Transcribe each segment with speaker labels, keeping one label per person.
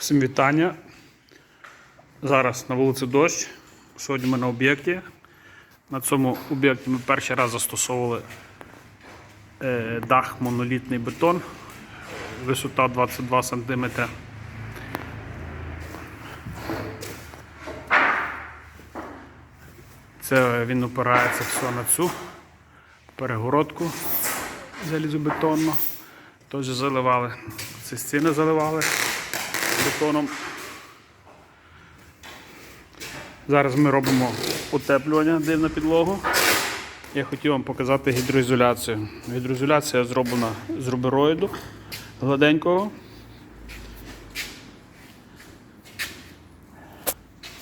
Speaker 1: Всім вітання. Зараз на вулиці дощ. Сьогодні ми на об'єкті. На цьому об'єкті ми перший раз застосовували е, дах монолітний бетон. Висота 22 см. Це він опирається все на цю перегородку залізобетонну. Теж заливали. Ці стіни заливали бетоном. Зараз ми робимо утеплювання дим на підлогу. Я хотів вам показати гідроізоляцію. Гідроізоляція зроблена з рубероїду гладенького.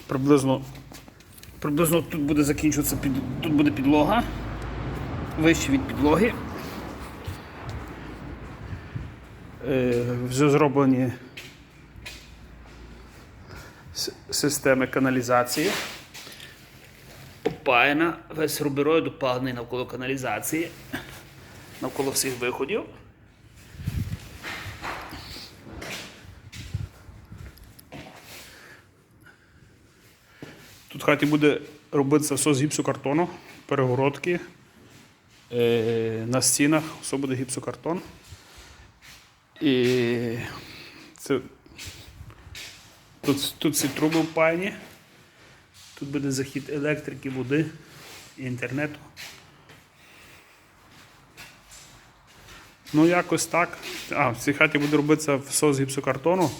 Speaker 1: Приблизно, приблизно тут буде закінчуватися під, тут буде підлога, вище від підлоги. Е, вже зроблені системи каналізації. Опаяна, весь рубероїд опалений навколо каналізації, навколо всіх виходів. Тут в хаті буде робитися все з гіпсокартону, перегородки. Е, на стінах все буде гіпсокартон. І це тут, тут ці труби впаяні. Тут буде захід електрики, води і інтернету. Ну, якось так. А, в цій хаті буде робитися все з гіпсокартону.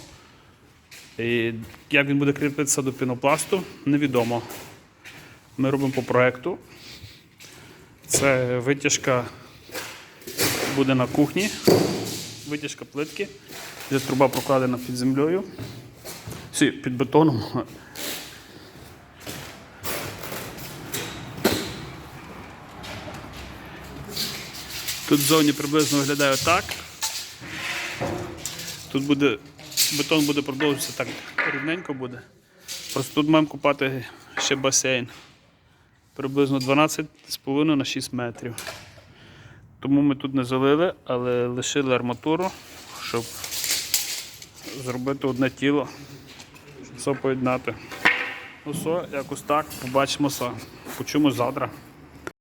Speaker 1: І як він буде кріпитися до пінопласту, невідомо. Ми робимо по проекту. Це витяжка буде на кухні витяжка плитки, де труба прокладена під землею. Всі під бетоном. Тут ззовні приблизно виглядає так. Тут буде бетон буде продовжуватися так рівненько буде. Просто тут маємо купати ще басейн. Приблизно 12,5 на 6 метрів. Тому ми тут не залили, але лишили арматуру, щоб зробити одне тіло, все поєднати. Ну все, якось так, побачимося. Почуємо завтра.